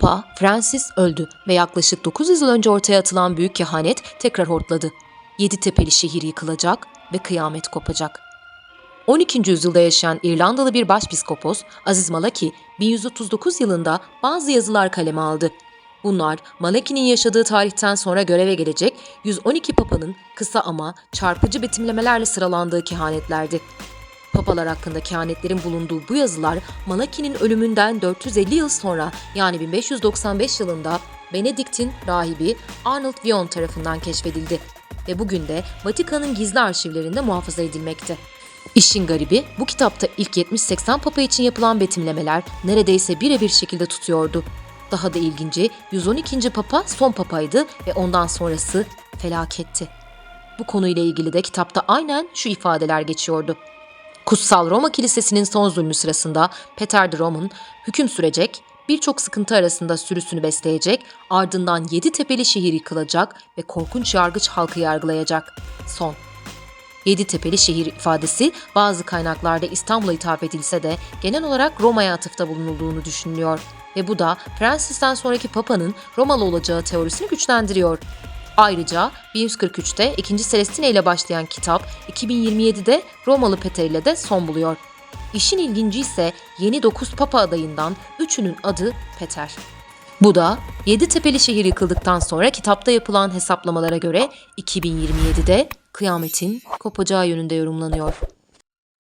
Papa Francis öldü ve yaklaşık 900 yıl önce ortaya atılan büyük kehanet tekrar hortladı. Yedi tepeli şehir yıkılacak ve kıyamet kopacak. 12. yüzyılda yaşayan İrlandalı bir başpiskopos Aziz Malaki 1139 yılında bazı yazılar kaleme aldı. Bunlar Malaki'nin yaşadığı tarihten sonra göreve gelecek 112 papanın kısa ama çarpıcı betimlemelerle sıralandığı kehanetlerdi. Papalar hakkında kehanetlerin bulunduğu bu yazılar Malaki'nin ölümünden 450 yıl sonra yani 1595 yılında Benedikt'in rahibi Arnold Vion tarafından keşfedildi ve bugün de Vatikan'ın gizli arşivlerinde muhafaza edilmekte. İşin garibi bu kitapta ilk 70-80 papa için yapılan betimlemeler neredeyse birebir şekilde tutuyordu. Daha da ilginci 112. papa son papaydı ve ondan sonrası felaketti. Bu konuyla ilgili de kitapta aynen şu ifadeler geçiyordu. Kutsal Roma Kilisesi'nin son zulmü sırasında Peter de Roman hüküm sürecek, birçok sıkıntı arasında sürüsünü besleyecek, ardından yedi tepeli şehir yıkılacak ve korkunç yargıç halkı yargılayacak. Son. Yedi tepeli şehir ifadesi bazı kaynaklarda İstanbul'a hitap edilse de genel olarak Roma'ya atıfta bulunulduğunu düşünülüyor. Ve bu da Francis'ten sonraki Papa'nın Romalı olacağı teorisini güçlendiriyor. Ayrıca 1143'te 2. Celestine ile başlayan kitap 2027'de Romalı Peter ile de son buluyor. İşin ilginci ise yeni 9 Papa adayından 3'ünün adı Peter. Bu da Yedi Tepeli şehir yıkıldıktan sonra kitapta yapılan hesaplamalara göre 2027'de kıyametin kopacağı yönünde yorumlanıyor.